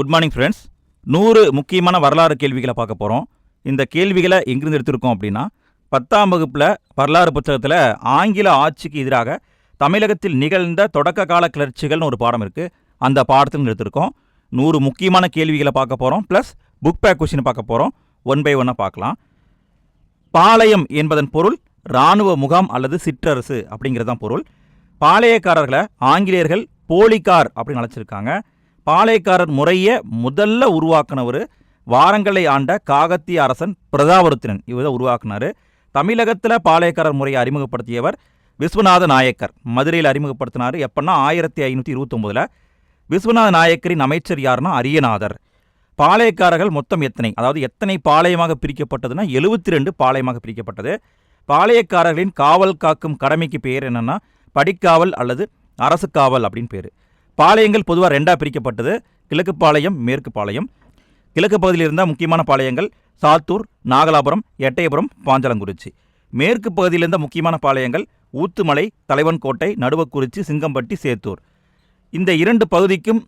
Good morning friends நூறு முக்கியமான வரலாறு கேள்விகளை பார்க்க போகிறோம் இந்த கேள்விகளை எங்கிருந்து எடுத்திருக்கோம் அப்படின்னா பத்தாம் வகுப்பில் வரலாறு புத்தகத்தில் ஆங்கில ஆட்சிக்கு எதிராக தமிழகத்தில் நிகழ்ந்த தொடக்க கால கிளர்ச்சிகள்னு ஒரு பாடம் இருக்குது அந்த பாடத்தில் எடுத்திருக்கோம். நூறு முக்கியமான கேள்விகளை பார்க்க போகிறோம் ப்ளஸ் புக் பேக் கொஷின் பார்க்க போகிறோம் ஒன் பை ஒன்னாக பார்க்கலாம். பாளையம் என்பதன் பொருள் இராணுவ முகாம் அல்லது சிற்றரசு அப்படிங்கிறது தான் பொருள். பாளையக்காரர்களை ஆங்கிலேயர்கள் போலிக்கார் அப்படின்னு அழைச்சிருக்காங்க. பாளையக்காரர் முறையை முதல்ல உருவாக்குனவர் வாரங்களை ஆண்ட காகத்திய அரசன் பிரதாபருத்திரன். இவர் உருவாக்குனார் உருவாக்குனாரு. தமிழகத்தில் பாளையக்காரர் முறையை அறிமுகப்படுத்தியவர் விஸ்வநாத நாயக்கர். மதுரையில் அறிமுகப்படுத்தினார் எப்போன்னா ஆயிரத்தி ஐநூற்றி இருபத்தொம்போதில். விஸ்வநாத நாயக்கரின் அமைச்சர் யாருன்னா அரியநாதர். பாளையக்காரர்கள் மொத்தம் எத்தனை? அதாவது எத்தனை பாளையமாக பிரிக்கப்பட்டதுன்னா எழுபத்தி ரெண்டு பாளையமாக பிரிக்கப்பட்டது. பாளையக்காரர்களின் காவல் காக்கும் கடமைக்கு பேர் என்னென்னா படிக்காவல் அல்லது அரசு காவல் அப்படின்னு பேர். பாளையங்கள் பொதுவாக ரெண்டாக பிரிக்கப்பட்டது. கிழக்கு பாளையம் மேற்கு பாளையம். கிழக்கு பகுதியில் இருந்த முக்கியமான பாளையங்கள் சாத்தூர் நாகலாபுரம் எட்டயபுரம் பாஞ்சலங்குறிச்சி. மேற்கு பகுதியில் இருந்த முக்கியமான பாளையங்கள் ஊத்துமலை தலைவன் கோட்டை நடுவக்குறிச்சி சிங்கம்பட்டி சேத்தூர். இந்த இரண்டு பகுதிக்கும்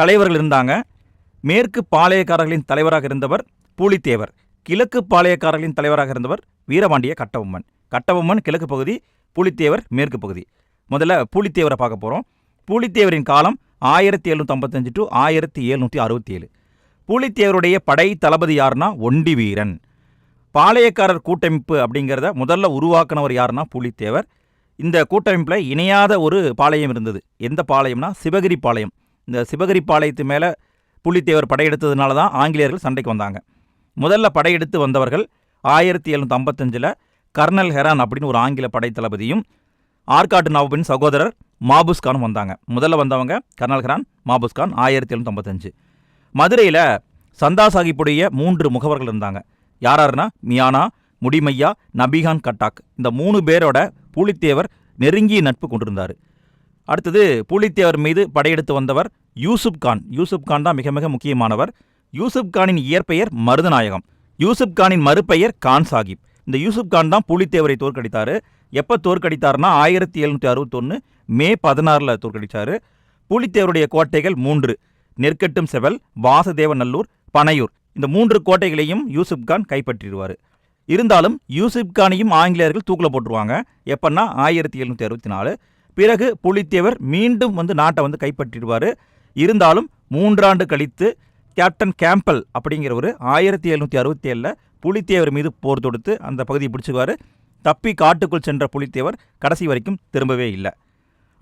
தலைவர்கள் இருந்தாங்க. மேற்கு பாளையக்காரர்களின் தலைவராக இருந்தவர் பூலித்தேவர். கிழக்கு பாளையக்காரர்களின் தலைவராக இருந்தவர் வீரபாண்டிய கட்டபொம்மன். கட்டபொம்மன் கிழக்கு பகுதி பூலித்தேவர் மேற்கு பகுதி. முதல்ல பூலித்தேவரை பார்க்க போகிறோம் பூலித்தேவரின் காலம் ஆயிரத்தி எழுநூற்றி ஐம்பத்தஞ்சு டு ஆயிரத்தி எழுநூற்றி அறுபத்தி ஏழு. பூலித்தேவருடைய படை தளபதி யாருன்னா ஒண்டி வீரன். பாளையக்காரர் கூட்டமைப்பு அப்படிங்கிறத முதல்ல உருவாக்குனவர் யாருன்னா பூலித்தேவர். இந்த கூட்டமைப்பில் இணையாத ஒரு பாளையம் இருந்தது. எந்த பாளையம்னா? சிவகிரி பாளையம். இந்த சிவகிரி பாளையத்து மேலே புலித்தேவர் படையெடுத்ததுனால தான் ஆங்கிலேயர்கள் சண்டைக்கு வந்தாங்க. முதல்ல படையெடுத்து வந்தவர்கள் ஆயிரத்தி எழுநூற்றி ஐம்பத்தஞ்சில் கர்னல் ஹெரான் அப்படின்னு ஒரு ஆங்கில படை தளபதியும் ஆற்காட்டு நவாபின் சகோதரர் மாபுஸ்கானும் வந்தாங்க. முதல்ல வந்தவங்க கர்னல் மாபுஸ்கான் ஆயிரத்தி எழுநூற்றி ஐம்பத்தஞ்சு மதுரையில் சந்தா சாஹிப்புடைய மூன்று முகவர்கள் இருந்தாங்க. யாராருன்னா? மியானா முடிமையா நபிகான் கட்டாக். இந்த மூணு பேரோட பூலித்தேவர் நெருங்கிய நட்பு கொண்டிருந்தார். அடுத்தது பூலித்தேவர் மீது படையெடுத்து வந்தவர் யூசுப் கான். யூசுப் கான் தான் மிக மிக முக்கியமானவர். யூசுப் கானின் இயற்பெயர் மருதநாயகம். யூசுப் கானின் மறுபெயர் கான் சாஹிப் இந்த யூசுப் கான் தான் பூலித்தேவரை தோற்கடித்தார். எப்போ தோற்கடித்தார்னா ஆயிரத்தி எழுநூற்றி அறுபத்தொன்று மே பதினாறில் தோற்கடித்தார் புலித்தேவருடைய கோட்டைகள் மூன்று. நெற்கட்டும் செவல் வாசதேவநல்லூர் பனையூர். இந்த மூன்று கோட்டைகளையும் யூசுப் கான் கைப்பற்றிடுவார். இருந்தாலும் யூசுப் கானையும் ஆங்கிலேயர்கள் தூக்கில் போட்டுருவாங்க. எப்பன்னா ஆயிரத்தி எழுநூற்றி அறுபத்தி நாலு பிறகு புலித்தேவர் மீண்டும் வந்து நாட்டை வந்து கைப்பற்றிடுவார். இருந்தாலும் மூன்றாண்டு கழித்து கேப்டன் கேம்பல் அப்படிங்கிறவர் ஆயிரத்தி எழுநூற்றி அறுபத்தி ஏழில் புலித்தேவர் மீது போர் தொடுத்து அந்த பகுதியை பிடிச்சிக்குவார். தப்பி காட்டுக்குள் சென்ற புலித்தேவர் கடைசி வரைக்கும் திரும்பவே இல்லை.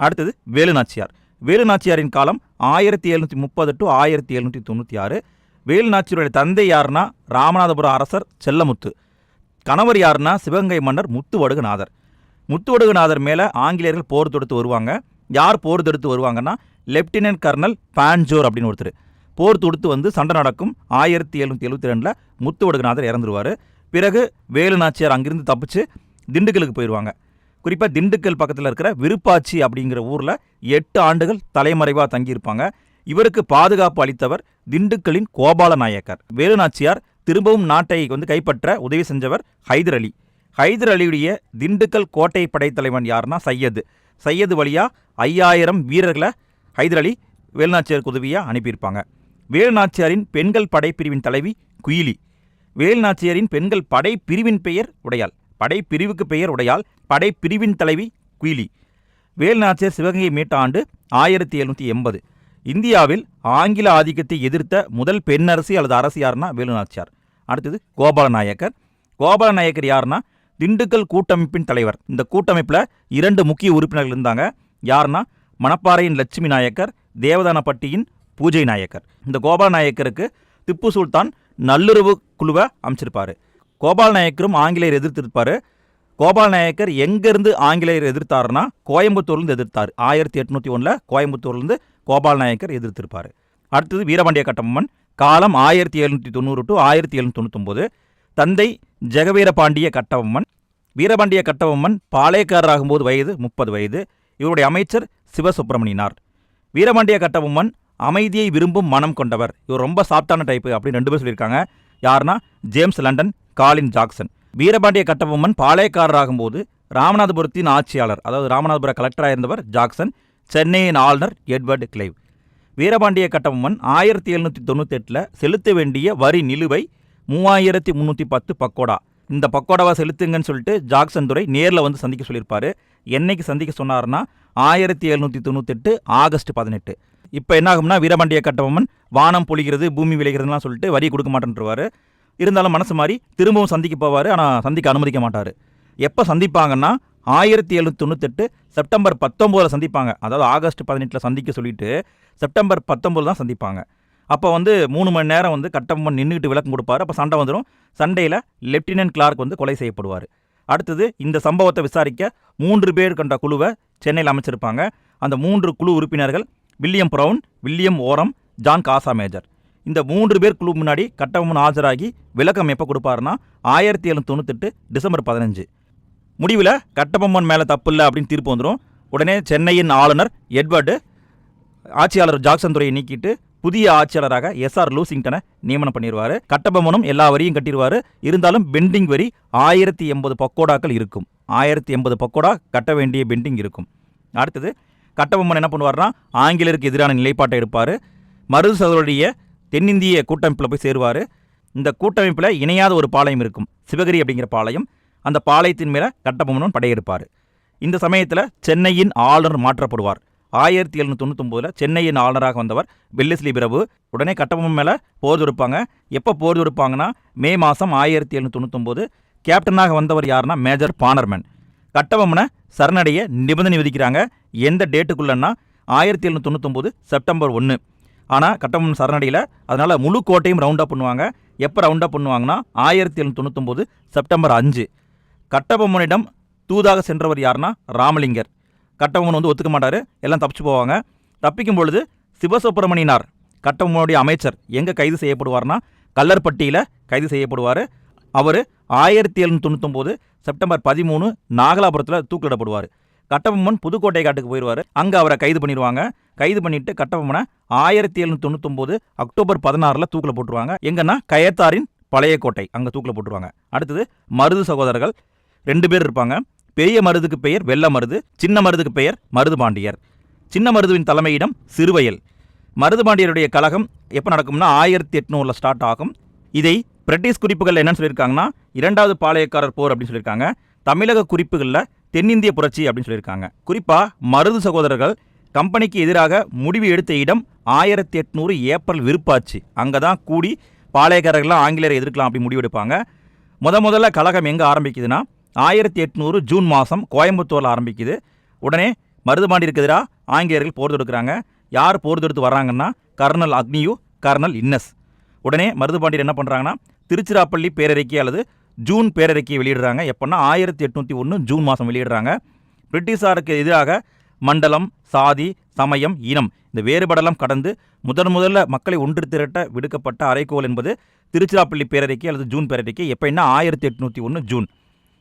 அடுத்தது வேலுநாச்சியார் வேலுநாச்சியாரின் காலம் ஆயிரத்தி எழுநூற்றி முப்பது டு ஆயிரத்தி எழுநூற்றி தொண்ணூற்றி ஆறு. வேலுநாச்சியருடைய தந்தை யாருன்னா ராமநாதபுரம் அரசர் செல்லமுத்து. கணவர் யாருன்னா சிவகங்கை மன்னர் முத்துவடுகுநாதர். முத்துவடுகுநாதர் மேலே ஆங்கிலேயர்கள் போர் தொடுத்து வருவாங்க. யார் போர் தொடுத்து வருவாங்கன்னா லெப்டினன்ட் கர்னல் பான்ஜோர் அப்படின்னு ஒருத்தர். போர் தொடுத்து வந்து சண்டை நடக்கும். ஆயிரத்தி எழுநூற்றி எழுபத்தி ரெண்டில் முத்துவடுகுநாதர் இறந்துருவார். பிறகு வேலுநாச்சியார் அங்கிருந்து தப்பிச்சு திண்டுக்கலுக்கு போயிடுவாங்க குறிப்பாக திண்டுக்கல் பக்கத்தில் இருக்கிற விருப்பாச்சி அப்படிங்கிற ஊரில் எட்டு ஆண்டுகள் தலைமறைவாக தங்கியிருப்பாங்க. இவருக்கு பாதுகாப்பு அளித்தவர் திண்டுக்கலின் கோபால நாயக்கர். வேலுநாச்சியார் திரும்பவும் நாட்டை வந்து கைப்பற்ற உதவி செஞ்சவர் ஹைதர் அலி. ஹைதர் அலியுடைய திண்டுக்கல் கோட்டை படைத்தலைவன் யாருன்னா சையது. சையது வழியா ஐயாயிரம் வீரர்களை ஹைதர் அலி வேலுநாச்சியாருக்கு உதவியாக அனுப்பியிருப்பாங்க. வேலுநாச்சியாரின் பெண்கள் படைப்பிரிவின் தலைவி குயிலி. வேலுநாச்சியாரின் பெண்கள் படைப்பிரிவின் பெயர் உடையாள். படைப்பிரிவுக்கு பெயர் உடையால் படைப்பிரிவின் தலைவி குயிலி. வேலுநாச்சியார் சிவகங்கை மீட்ட ஆண்டு ஆயிரத்தி எழுநூற்றி எண்பது. இந்தியாவில் ஆங்கில ஆதிக்கத்தை எதிர்த்த முதல் பெண்ணரசி அல்லது அரசு யாருன்னா வேலுநாச்சியார் அடுத்தது கோபாலநாயக்கர். கோபாலநாயக்கர் யாருன்னா திண்டுக்கல் கூட்டமைப்பின் தலைவர். இந்த கூட்டமைப்பில் இரண்டு முக்கிய உறுப்பினர்கள் இருந்தாங்க. யாருன்னா மணப்பாறையின் லட்சுமி நாயக்கர் தேவதானப்பட்டியின் பூஜை நாயக்கர். இந்த கோபாலநாயக்கருக்கு திப்பு சுல்தான் நல்லுறவு குழுவை அமைச்சிருப்பார். கோபால் நாயக்கரும் ஆங்கிலேயர் எதிர்த்திருப்பார். கோபால் நாயக்கர் எங்கேருந்து ஆங்கிலேயர் எதிர்த்தாருன்னா கோயம்புத்தூர்லேருந்து எதிர்த்தார். ஆயிரத்தி எட்நூற்றி ஒன்றில் கோயம்புத்தூர்லேருந்து கோபால் நாயக்கர் எதிர்த்திருப்பார். அடுத்தது வீரபாண்டிய கட்டபொம்மன். காலம் ஆயிரத்தி எழுநூற்றி தொண்ணூறு டு ஆயிரத்தி எழுநூற்றி தொண்ணூத்தொம்போது. தந்தை ஜெகவீரபாண்டிய கட்டபொம்மன். வீரபாண்டிய கட்டபொம்மன் பாளையக்காரராகும்போது வயது முப்பது வயது. இவருடைய அமைச்சர் சிவசுப்பிரமணியனார். வீரபாண்டிய கட்டபொம்மன் அமைதியை விரும்பும் மனம் கொண்டவர். இவர் ரொம்ப சாஃப்டான டைப்பு அப்படின்னு ரெண்டு பேர் சொல்லியிருக்காங்க. யாருன்னா James London Colin Jackson. Veerapandiya Kattabomman பாளையக்காரராகும்போது ராமநாதபுரத்தின் ஆட்சியாளர் அதாவது ராமநாதபுர கலெக்டராக இருந்தவர் ஜாக்சன் சென்னையின் ஆளுநர் எட்வர்டு கிளைவ். வீரபாண்டிய கட்டபொம்மன் ஆயிரத்தி எழுநூற்றி தொண்ணூத்தெட்டில் செலுத்த வேண்டிய வரி நிலுவை மூவாயிரத்தி முந்நூற்றி பத்து பக்கோடா. இந்த பக்கோடாவை செலுத்துங்கன்னு சொல்லிட்டு ஜாக்சன் துறை நேரில் வந்து சந்திக்க சொல்லியிருப்பாரு. என்னைக்கு சந்திக்க சொன்னார்னா ஆயிரத்தி எழுநூற்றி தொண்ணூத்தெட்டு ஆகஸ்ட் பதினெட்டு. இப்போ என்ன ஆகும்னா வீரபாண்டிய கட்டபொம்மன் வானம் பொழிகிறது பூமி விளைகிறதுலாம் சொல்லிட்டு வரி கொடுக்க மாட்டேன்ருவார் இருந்தாலும் மனசு மாதிரி திரும்பவும் சந்திக்க போவார். ஆனால் சந்திக்க அனுமதிக்க மாட்டார். எப்போ சந்திப்பாங்கன்னா ஆயிரத்தி எழுநூற்றி தொண்ணூத்தெட்டு செப்டம்பர் பத்தொம்போதில் சந்திப்பாங்க. அதாவது ஆகஸ்ட் பதினெட்டில் சந்திக்க சொல்லிட்டு செப்டம்பர் பத்தொம்போது தான் சந்திப்பாங்க. அப்போ வந்து மூணு மணி நேரம் வந்து கட்டபொம்மன் நின்றுக்கிட்டு விளக்கம் கொடுப்பாரு. அப்போ சண்டை வந்துடும் சண்டையில் லெப்டினன்ட் கிளார்க் வந்து கொலை செய்யப்படுவார். அடுத்தது இந்த சம்பவத்தை விசாரிக்க மூன்று பேர் கொண்ட குழுவை சென்னையில் அமைச்சிருப்பாங்க. அந்த மூன்று குழு உறுப்பினர்கள் William Brown William Oram John Casamaijor. இந்த மூன்று பேர் குழு முன்னாடி கட்டபொம்மன் ஆஜராகி விளக்கம் எப்போ கொடுப்பாருன்னா ஆயிரத்தி எழுநூத்தி தொண்ணூத்தெட்டு டிசம்பர் பதினஞ்சு. முடிவில் கட்டபொம்மன் மேலே தப்பு இல்லை அப்படின்னு தீர்ப்பு வந்துடும் உடனே சென்னையின் ஆளுநர் எட்வர்டு ஆட்சியாளர் ஜாக்சன் துறையை நீக்கிட்டு புதிய ஆட்சியாளராக எஸ்ஆர் லூசிங்டனை நியமனம் பண்ணிடுவார் கட்டபொம்மனும் எல்லா வரியும் கட்டிடுவார் இருந்தாலும் பெண்டிங் வரி ஆயிரத்தி எண்பது பக்கோடாக்கள் இருக்கும். ஆயிரத்தி எண்பது பக்கோடா கட்ட வேண்டிய பெண்டிங் இருக்கும். அடுத்தது கட்டபொம்மன் என்ன பண்ணுவார்னா ஆங்கிலேயருக்கு எதிரான நிலைப்பாட்டை எடுப்பார். மருது சகோதரிய தென்னிந்திய கூட்டமைப்பில் போய் சேருவார். இந்த கூட்டமைப்பில் இணையாத ஒரு பாளையம் இருக்கும். சிவகிரி அப்படிங்கிற பாளையம். அந்த பாளையத்தின் மேலே கட்டபொம்மனும் படையெடுப்பார். இந்த சமயத்தில் சென்னையின் ஆளுநர் மாற்றப்படுவார். ஆயிரத்தி எழுநூற்றி தொண்ணூத்தொம்போதில் சென்னையின் ஆளுநராக வந்தவர் வெள்ளிஸ்லி பிரபு. உடனே கட்டபொம்மன் மேலே போர் தொடுப்பாங்க. எப்போ போர் தொடுப்பாங்கன்னா மே மாதம் ஆயிரத்தி எழுநூற்றி தொண்ணூத்தொம்போது கேப்டனாக வந்தவர் யாருன்னா மேஜர் பானர்மேன் கட்டபொம்மனை சரணடைய நிபந்தனை விதிக்கிறாங்க. எந்த டேட்டுக்குள்ளன்னா ஆயிரத்தி எழுநூற்றி தொண்ணூத்தொம்போது செப்டம்பர் ஒன்று ஆனால் கட்டபொம்மன் சரணடையில். அதனால் முழு கோட்டையும் ரவுண்டப் பண்ணுவாங்க. எப்போ ரவுண்டப் பண்ணுவாங்கன்னா ஆயிரத்தி எழுநூற்றி தொண்ணூத்தொம்போது செப்டம்பர் அஞ்சு. கட்டபொம்மனிடம் தூதாக சென்றவர் யாருன்னா ராமலிங்கர். கட்டபொம்மன் வந்து ஒத்துக்க மாட்டார். எல்லாம் தப்பிச்சு போவாங்க. தப்பிக்கும் பொழுது சிவசுப்பிரமணியனார் கட்டபொம்மனுடைய அமைச்சர் எங்கே கைது செய்யப்படுவார்னா கல்லர்பட்டியில் கைது செய்யப்படுவார். அவர் ஆயிரத்தி எழுநூற்றி தொண்ணூத்தொம்போது செப்டம்பர் பதிமூணு நாகலாபுரத்தில் தூக்கிடப்படுவார் கட்டபொம்மன் புதுக்கோட்டை காட்டுக்கு போயிடுவார். அங்கே அவரை கைது பண்ணிடுவாங்க. கைது பண்ணிட்டு கட்டபொம்மனை ஆயிரத்தி எழுநூற்றி தொண்ணூத்தொம்போது அக்டோபர் பதினாறில் தூக்கில் போட்டுருவாங்க. எங்கன்னா கயத்தாரின் பழைய கோட்டை அங்கே தூக்கில் போட்டுருவாங்க. அடுத்தது மருது சகோதரர்கள். ரெண்டு பேர் இருப்பாங்க. பெரிய மருதுக்கு பெயர் வெள்ள மருது சின்ன மருதுக்கு பெயர் மருது பாண்டியர். சின்ன மருதுவின் தலைமையிடம் சிறுவயல். மருது பாண்டியருடைய கழகம் எப்போ நடக்கும்னா ஆயிரத்தி எட்நூறில் ஸ்டார்ட் ஆகும். இதை பிரிட்டிஷ் குறிப்புகள் என்னன்னு சொல்லியிருக்காங்கன்னா இரண்டாவது பாளையக்காரர் போர் அப்படின்னு சொல்லியிருக்காங்க. தமிழக குறிப்புகளில் தென்னிந்திய புரட்சி அப்படின்னு சொல்லியிருக்காங்க. குறிப்பாக மருது சகோதரர்கள் கம்பெனிக்கு எதிராக முடிவு எடுத்த இடம் ஆயிரத்தி எட்நூறு ஏப்ரல் விருப்பாச்சு. அங்கே தான் கூடி பாளையக்காரர்கள்லாம் ஆங்கிலேயரை எதிர்க்கலாம் அப்படி முடிவெடுப்பாங்க முத முதல்ல கழகம் எங்கே ஆரம்பிக்குதுன்னா ஆயிரத்தி எட்நூறு ஜூன் மாதம் கோயம்புத்தூரில் ஆரம்பிக்குது. உடனே மருதுபாண்டிற்கு எதிராக ஆங்கிலேயர்கள் போர் தொடுக்கிறாங்க. யார் போர் தொடுத்து வர்றாங்கன்னா கர்னல் அக்னியு கர்னல் இன்னஸ். உடனே மருதுபாண்டியர் என்ன பண்ணுறாங்கன்னா திருச்சிராப்பள்ளி பேரறிக்கை அல்லது ஜூன் பேரறிக்கையை வெளியிடுறாங்க. எப்போன்னா ஆயிரத்தி எட்நூற்றி ஒன்று ஜூன் மாதம் வெளியிடுறாங்க. பிரிட்டிஷாருக்கு எதிராக மண்டலம் சாதி சமயம் இனம் இந்த வேறுபடலாம் கடந்து முதன் முதல்ல மக்களை ஒன்று திரட்ட விடுக்கப்பட்ட அரைக்கோல் என்பது திருச்சிராப்பள்ளி பேரறிக்கை அல்லது ஜூன் பேரறிக்கை எப்போன்னா ஆயிரத்தி எட்நூற்றி ஒன்று ஜூன்.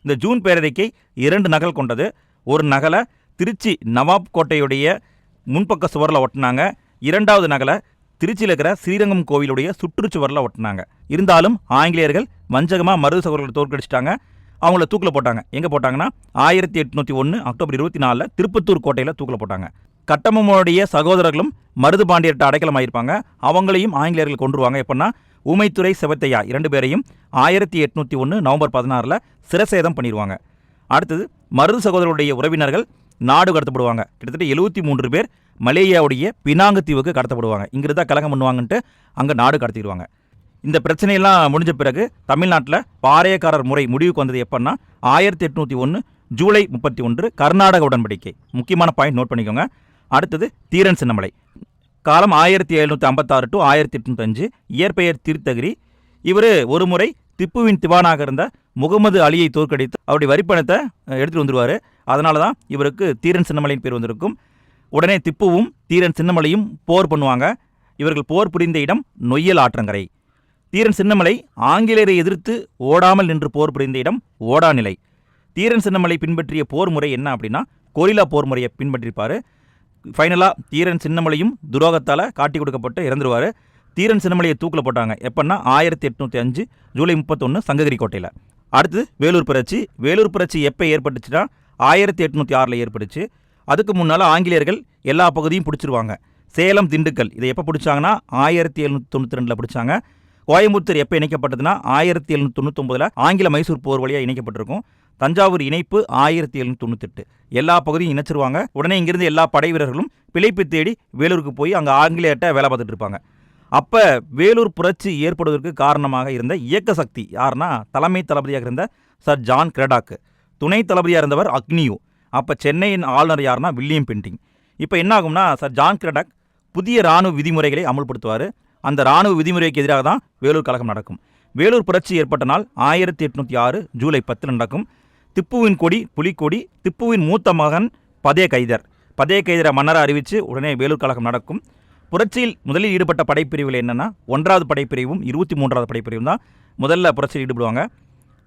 இந்த ஜூன் பேரறிக்கை இரண்டு நகல் கொண்டது. ஒரு நகலை திருச்சி நவாப் கோட்டையுடைய முன்பக்க சுவரில் ஒட்டினாங்க. இரண்டாவது நகலை திருச்சியில் இருக்கிற ஸ்ரீரங்கம் கோவிலுடைய சுற்றுச்சுவரில் ஒட்டினாங்க. இருந்தாலும் ஆங்கிலேயர்கள் வஞ்சகமாக மருது சகோதரர்களை தோற்கடிச்சிட்டாங்க. அவங்கள தூக்கில் போட்டாங்க. எங்கே போட்டாங்கன்னா ஆயிரத்தி எட்நூற்றி ஒன்று அக்டோபர் இருபத்தி நாலில் திருப்பத்தூர் கோட்டையில் தூக்கில் போட்டாங்க. கட்டமம்மனுடைய சகோதரர்களும் மருது பாண்டியர்கிட்ட அடைக்கலம் ஆயிருப்பாங்க அவங்களையும் ஆங்கிலேயர்கள் கொண்டுருவாங்க எப்படின்னா ஊமைத்துறை செவத்தையா இரண்டு பேரையும் ஆயிரத்தி எட்நூற்றி ஒன்று நவம்பர் பதினாறில் சிரசேதம் பண்ணிடுவாங்க அடுத்தது மருது சகோதரருடைய உறவினர்கள் நாடு கடத்தப்படுவாங்க. கிட்டத்தட்ட எழுபத்தி மூன்று பேர் மலேயாவுடைய பினாங்கு தீவுக்கு கடத்தப்படுவாங்க. இங்கிருந்து தான் கலகம் பண்ணுவாங்கன்ட்டு அங்கே நாடு கடத்திடுவாங்க. இந்த பிரச்சனையெல்லாம் முடிஞ்ச பிறகு தமிழ்நாட்டில் பாளையக்காரர் முறை முடிவுக்கு வந்தது எப்பன்னா ஆயிரத்தி எட்நூற்றி ஒன்று ஜூலை முப்பத்தி ஒன்று கர்நாடக உடன்படிக்கை. முக்கியமான பாயிண்ட் நோட் பண்ணிக்கோங்க. அடுத்தது தீரன் சின்னமலை. காலம் ஆயிரத்தி எழுநூற்றி ஐம்பத்தாறு டு ஆயிரத்தி எட்நூத்தஞ்சு இயற்பெயர் தீர்த்தகிரி. இவர் ஒரு முறை திப்புவின் திவானாக இருந்த முகமது அலியை தோற்கடித்து அவருடைய வரிப்பணத்தை எடுத்துகிட்டு வந்துடுவார் அதனால தான் இவருக்கு தீரன் சின்னமலையின் பேர் வந்திருக்கும். உடனே திப்புவும் தீரன் சின்னமலையும் போர் பண்ணுவாங்க. இவர்கள் போர் புரிந்த இடம் நொய்யல் ஆற்றங்கரை. தீரன் சின்னமலை ஆங்கிலேயரை எதிர்த்து ஓடாமல் நின்று போர் புரிந்த இடம் ஓடாநிலை தீரன் சின்னமலை பின்பற்றிய போர் முறை என்ன அப்படின்னா கொரிலா போர் முறையை பின்பற்றிருப்பார் ஃபைனலாக தீரன் சின்னமலையும் துரோகத்தால் காட்டி கொடுக்கப்பட்டு இறந்துருவார். தீரன் சின்னமலையை தூக்கில் போட்டாங்க. எப்பன்னா ஆயிரத்தி எட்நூற்றி அஞ்சு ஜூலை முப்பத்தொன்று சங்ககிரி கோட்டையில். அடுத்து வேலூர் புரட்சி. வேலூர் புரட்சி எப்போ ஏற்பட்டுச்சுன்னா ஆயிரத்தி எட்நூற்றி ஆறில் ஏற்பட்டுச்சு. அதுக்கு முன்னால் ஆங்கிலேயர்கள் எல்லா பகுதியும் பிடிச்சிருவாங்க. சேலம் திண்டுக்கல் இதை எப்போ பிடிச்சாங்கன்னா ஆயிரத்தி எழுநூற்றி தொண்ணூற்றி ரெண்டில் பிடிச்சாங்க. கோயம்புத்தூர் எப்போ இணைக்கப்பட்டதுன்னா ஆயிரத்தி எழுநூற்றி தொண்ணூத்தொம்பதில் ஆங்கில மைசூர் போர் வழியாக இணைக்கப்பட்டிருக்கும். தஞ்சாவூர் இணைப்பு ஆயிரத்தி எழுநூற்றி தொண்ணூத்தெட்டு எல்லா பகுதியும் இணைச்சிருவாங்க. உடனே இங்கிருந்து எல்லா படை வீரர்களும் பிழைப்பு தேடி வேலூருக்கு போய் அங்கே ஆங்கிலேயர்கிட்ட வேலை பார்த்துட்டு இருப்பாங்க. அப்போ வேலூர் புரட்சி ஏற்படுவதற்கு காரணமாக இருந்த இயக்க சக்தி யாருன்னா தலைமை தளபதியாக இருந்த சர் ஜான் கிரடாக்கு. துணை தளபதியாக இருந்தவர் அக்னியு. அப்போ சென்னையின் ஆளுநர் யாருன்னா வில்லியம் பெண்டிங் இப்போ என்ன ஆகும்னா சார் ஜான் கிரடக் புதிய இராணுவ விதிமுறைகளை அமல்படுத்துவார். அந்த இராணுவ விதிமுறைக்கு எதிராக தான் வேலூர் கழகம் நடக்கும். வேலூர் புரட்சி ஏற்பட்ட நாள் ஆயிரத்தி எட்நூற்றி ஆறு ஜூலை பத்தில் நடக்கும். திப்புவின் கொடி புலிக்கொடி திப்புவின் மூத்த மகன் பதே கைதர். பதே கைதரை மன்னரை அறிவித்து உடனே வேலூர் கழகம் நடக்கும். புரட்சியில் முதலில் ஈடுபட்ட படைப்பிரிவுகள் என்னென்னா ஒன்றாவது படைப்பிரிவும் இருபத்தி மூன்றாவது படைப்பிரிவும் தான் முதல்ல புரட்சியில் ஈடுபடுவாங்க.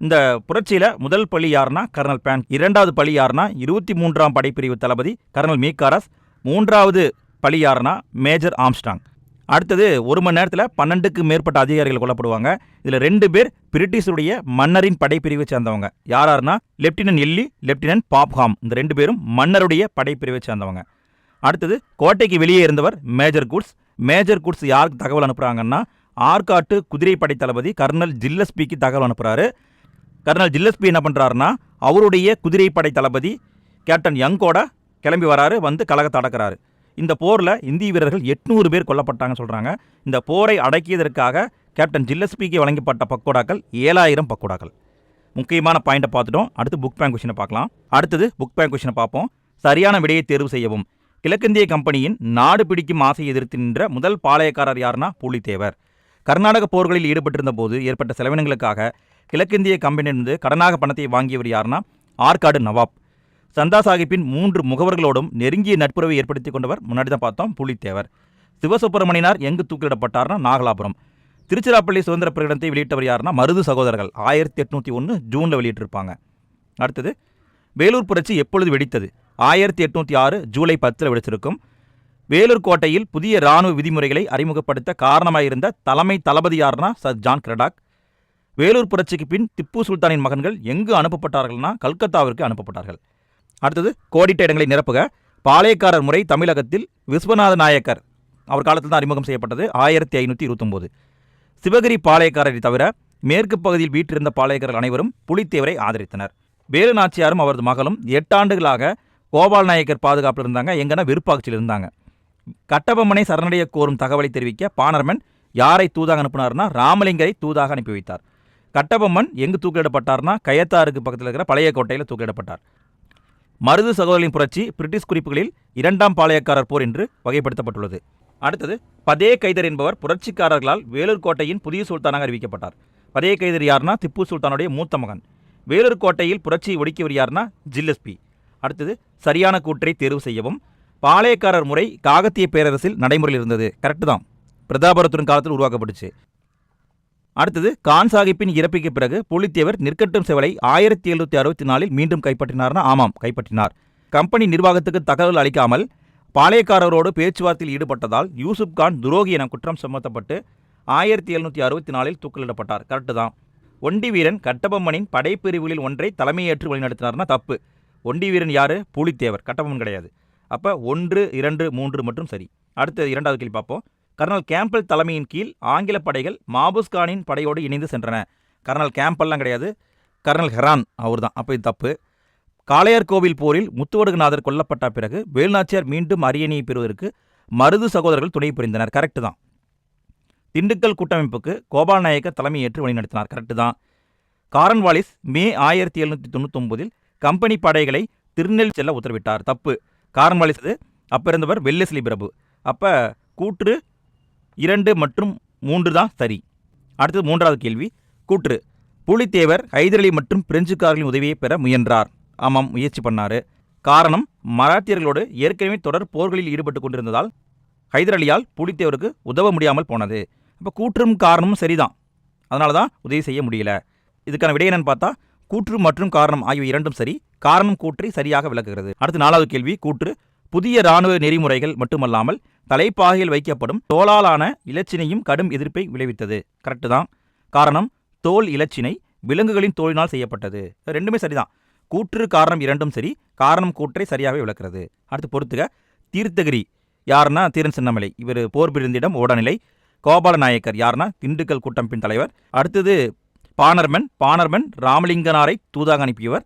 இந்த புரட்சியில் முதல் பள்ளி யாருன்னா கர்னல் பேன் இரண்டாவது பள்ளி யாருன்னா இருபத்தி மூன்றாம் படைப்பிரிவு தளபதி கர்னல் மீகாரஸ் மூன்றாவது பள்ளி யாருன்னா மேஜர் ஆம்ஸ்டாங். அடுத்தது ஒரு மணி நேரத்தில் பன்னெண்டுக்கு மேற்பட்ட அதிகாரிகள் கொல்லப்படுவாங்க. இதில் ரெண்டு பேர் பிரிட்டிஷருடைய மன்னரின் படைப்பிரிவை சேர்ந்தவங்க. யார் யாருன்னா? லெப்டினன்ட் எல்லி லெப்டினன்ட் பாப்ஹாம் இந்த ரெண்டு பேரும் மன்னருடைய படைப்பிரிவை சேர்ந்தவங்க. அடுத்தது கோட்டைக்கு வெளியே இருந்தவர் மேஜர் குட்ஸ். மேஜர் குட்ஸ் யாருக்கு தகவல் அனுப்புகிறாங்கன்னா ஆற்காட்டு குதிரைப்படை தளபதி கர்னல் ஜில்லஸ்பிக்கு தகவல் அனுப்புகிறாரு கர்னல் ஜில்லஸ்பி என்ன பண்ணுறாருன்னா அவருடைய குதிரைப்படை தளபதி கேப்டன் யங்கோட கிளம்பி வராரு வந்து கழகத்தை அடக்கிறாரு. இந்த போரில் இந்திய வீரர்கள் எட்நூறு பேர் கொல்லப்பட்டாங்கன்னு சொல்கிறாங்க இந்த போரை அடக்கியதற்காக கேப்டன் ஜில்லஸ்பிக்கு வழங்கப்பட்ட பக்கோடாக்கள் ஏழாயிரம் பக்கோடாக்கள். முக்கியமான பாயிண்ட்டை பார்த்துட்டோம். அடுத்து புக் பேங்க் கொஷினை பார்க்கலாம். அடுத்தது புக் பேங்க் கொஷினை பார்ப்போம். சரியான விடையை தேர்வு செய்யவும். கிழக்கிந்திய கம்பெனியின் நாடு பிடிக்கும் ஆசையை எதிர்த்து நின்ற முதல் பாளையக்காரர் யாருன்னா பூலித்தேவர். கர்நாடக போர்களில் ஈடுபட்டிருந்த போது ஏற்பட்ட செலவினங்களுக்காக கிழக்கிந்திய கம்பெனியிலிருந்து கடனாக பணத்தை வாங்கியவர் யாருன்னா ஆற்காடு நவாப். சந்தா சாஹிப்பின் மூன்று முகவர்களோடும் நெருங்கிய நட்புறவை ஏற்படுத்தி கொண்டவர் முன்னாடி தான் பார்த்தோம் புலித்தேவர். சிவசுப்பிரமணியனார் எங்கு தூக்கிலிடப்பட்டார்னா நாகலாபுரம். திருச்சிராப்பள்ளி சுதந்திர பிரகடனத்தை வெளியிட்டவர் யாருன்னா மருது சகோதரர்கள். ஆயிரத்தி எட்நூற்றி ஒன்று ஜூனில் வெளியிட்டிருப்பாங்க. அடுத்தது வேலூர் புரட்சி எப்பொழுது வெடித்தது? ஆயிரத்தி எட்நூற்றி ஆறு ஜூலை பத்தில் வெடிச்சிருக்கும். வேலூர் கோட்டையில் புதிய இராணுவ விதிமுறைகளை அறிமுகப்படுத்த காரணமாக இருந்த தலைமை தளபதி யாருன்னா சர் ஜான் கிரடாக். வேலூர் புரட்சிக்கு பின் திப்பு சுல்தானின் மகன்கள் எங்கு அனுப்பப்பட்டார்கள்னா கல்கத்தாவிற்கு அனுப்பப்பட்டார்கள். அடுத்தது கோடிட்ட இடங்களை நிரப்புக. பாளையக்காரர் முறை தமிழகத்தில் விஸ்வநாத நாயக்கர். அவர் காலத்தில் தான் அறிமுகம் செய்யப்பட்டது ஆயிரத்தி ஐநூற்றி இருபத்தொம்போது. சிவகிரி பாளையக்காரரை தவிர மேற்கு பகுதியில் வீற்றிருந்த பாளையக்காரர் அனைவரும் புலித்தேவரை ஆதரித்தனர். வேலு நாச்சியாரும் அவரது மகளும் எட்டாண்டுகளாக கோபால் நாயக்கர் பாதுகாப்பில் இருந்தாங்க எங்கன்னா விருப்பாட்சியில் இருந்தாங்க. கட்டபொம்மனை சரணடைய கோரும் தகவலை தெரிவிக்க பாணர்மன் யாரை தூதாக அனுப்பினார்னா ராமலிங்கரை தூதாக அனுப்பி வைத்தார். கட்டபொம்மன் எங்கு தூக்கிலிடப்பட்டார்னா கயத்தாருக்கு பக்கத்தில் இருக்கிற பழைய கோட்டையில் தூக்கிலிடப்பட்டார். மருது சகோதரின் புரட்சி பிரிட்டிஷ் குறிப்புகளில் இரண்டாம் பாளையக்காரர் போர் என்று வகைப்படுத்தப்பட்டுள்ளது. அடுத்தது பதே கைதர் என்பவர் புரட்சிக்காரர்களால் வேலூர் கோட்டையின் புதிய சுல்தானாக அறிவிக்கப்பட்டார். பதே கைதர் யார்னா திப்பு சுல்தானுடைய மூத்த மகன். வேலூர் கோட்டையில் புரட்சியை ஒடுக்கியவர் யார்னா ஜில்லஸ்பி அடுத்தது சரியான கூற்றை தேர்வு செய்யவும் பாளையக்காரர் முறை காகத்திய பேரரசில் நடைமுறையில் இருந்தது. கரெக்டு தான். பிரதாபரத்துடன் காலத்தில் உருவாக்கப்பட்டுச்சு. அடுத்தது கான் சாஹிப்பின் இறப்புக்கு பிறகு புலித்தேவர் நிற்கட்டும் செவலை ஆயிரத்தி எழுநூத்தி அறுபத்தி நாலில் மீண்டும் கைப்பற்றினார்னா ஆமாம் கைப்பற்றினார். கம்பெனி நிர்வாகத்துக்கு தகவல் அளிக்காமல் பாளையக்காரரோடு பேச்சுவார்த்தையில் ஈடுபட்டதால் யூசுப் கான் துரோகி என குற்றம் சுமத்தப்பட்டு ஆயிரத்தி எழுநூற்றி அறுபத்தி நாலில் தூக்கிலிடப்பட்டார். கரெக்டு தான். ஒண்டி வீரன் கட்டபொம்மனின் படைப்பிரிவுகளில் ஒன்றை தலைமையேற்று வழிநடத்தினார்னா தப்பு. ஒண்டி வீரன் யாரு? புலித்தேவர். கட்டபொம்மன் கிடையாது. அப்போ ஒன்று இரண்டு மூன்று மற்றும் சரி. அடுத்தது இரண்டாவது கேள்வி பார்ப்போம். கர்னல் கேம்பல் தலைமையின் கீழ் ஆங்கில படைகள் மாபுஸ்கானின் படையோடு இணைந்து சென்றன. கர்னல் கேம்பல்லாம் கிடையாது. கர்னல் ஹெரான் அவர் தான் அப்போ இது தப்பு. காளையார் கோவில் போரில் முத்துவடுகநாதர் கொல்லப்பட்ட பிறகு வேலுநாச்சியார் மீண்டும் அரியணையை பெறுவதற்கு மருது சகோதரர்கள் துணை புரிந்தனர். கரெக்டு தான். திண்டுக்கல் கூட்டமைப்புக்கு கோபால் நாயக்கர் தலைமையேற்று வழிநடத்தினார். கரெக்டு தான். காரன் வாலிஸ் மே ஆயிரத்தி எழுநூற்றி தொண்ணூத்தொம்பதில் கம்பெனி படைகளை திருநெல் செல்ல உத்தரவிட்டார். தப்பு. காரன் வாலிஸ் அப்போ இருந்தவர் வெள்ளஸ்லி பிரபு. அப்போ கூற்று இரண்டு மற்றும் மூன்று தான் சரி. அடுத்தது மூன்றாவது கேள்வி. கூற்று. புலித்தேவர் ஹைதரலி மற்றும் பிரெஞ்சுக்காரர்களின் உதவியை பெற முயன்றார். ஆமாம் முயற்சி பண்ணார். காரணம் மராத்தியர்களோடு ஏற்கனவே தொடர் போர்களில் ஈடுபட்டு கொண்டிருந்ததால் ஹைதர் அலியால் புலித்தேவருக்கு உதவ முடியாமல் போனது. அப்போ கூற்றும் காரணமும் சரிதான். அதனால தான் உதவி செய்ய முடியல. இதுக்கான விடை என்னன்னு பார்த்தா கூற்று மற்றும் காரணம் ஆகிய இரண்டும் சரி. காரணம் கூற்றை சரியாக விளக்குகிறது. அடுத்து நாலாவது கேள்வி. கூற்று. புதிய இராணுவ நெறிமுறைகள் மட்டுமல்லாமல் தலைப்பாகையில் வைக்கப்படும் தோலாலான இலச்சினையும் கடும் எதிர்ப்பை விளைவித்தது. கரெக்டு தான். காரணம் தோல் இலச்சினை விலங்குகளின் தோலினால் செய்யப்பட்டது. ரெண்டுமே சரிதான். கூற்று காரணம் இரண்டும் சரி காரணம் கூற்றை சரியாகவே விளக்குறது. அடுத்து பொறுத்துக தீர்த்தகிரி. யாருன்னா தீரன் சின்னமலை. இவர் போர் பிரிந்திடம் ஓடநிலை. கோபால நாயக்கர் யாருன்னா திண்டுக்கல் கூட்டமைப்பின் தலைவர். அடுத்தது பானர்மன் பானர்மன் ராமலிங்கனாரை தூதாக அனுப்பியவர்.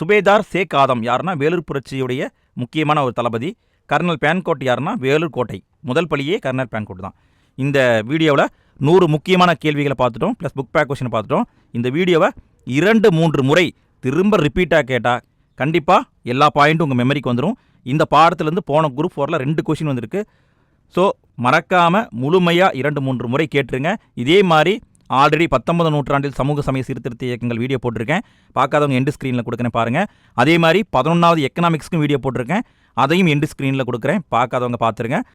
சுபேதார் சேக் ஆதம் யாருன்னா வேலூர் புரட்சியுடைய முக்கியமான ஒரு தளபதி. கர்னல் பேன்கோட் யாருன்னா வேலூர் கோட்டை. முதல் பள்ளியே கர்னல் பேன்கோட் தான். இந்த வீடியோவில் நூறு முக்கியமான கேள்விகளை பார்த்துட்டோம் ப்ளஸ் புக் பேக் கொஷினை பார்த்துட்டோம். இந்த வீடியோவை இரண்டு மூன்று முறை திரும்ப ரிப்பீட்டாக கேட்டால் கண்டிப்பாக எல்லா பாயிண்ட்டும் உங்கள் மெமரிக்கு வந்துடும் இந்த பாடத்துலேருந்து போன குரூப் ஃபோரில் ரெண்டு கொஷின் வந்திருக்கு. ஸோ மறக்காமல் முழுமையாக இரண்டு மூன்று முறை கேட்டுருங்க. இதே மாதிரி ஆல்ரெடி பத்தொன்பது நூற்றாண்டில் சமூக சமய சீர்திருத்த இயக்கங்கள் வீடியோ போட்டிருக்கேன். பார்க்காதவங்க எண்டு ஸ்க்ரீனில் கொடுக்குறேன் பாருங்கள் அதே மாதிரி பதினொன்றாவது எக்கனாமிக்ஸ்க்கும் வீடியோ போட்டிருக்கேன். அதையும் எண்டு ஸ்க்ரீனில் கொடுக்குறேன். பார்க்காதவங்க பார்த்துருங்க.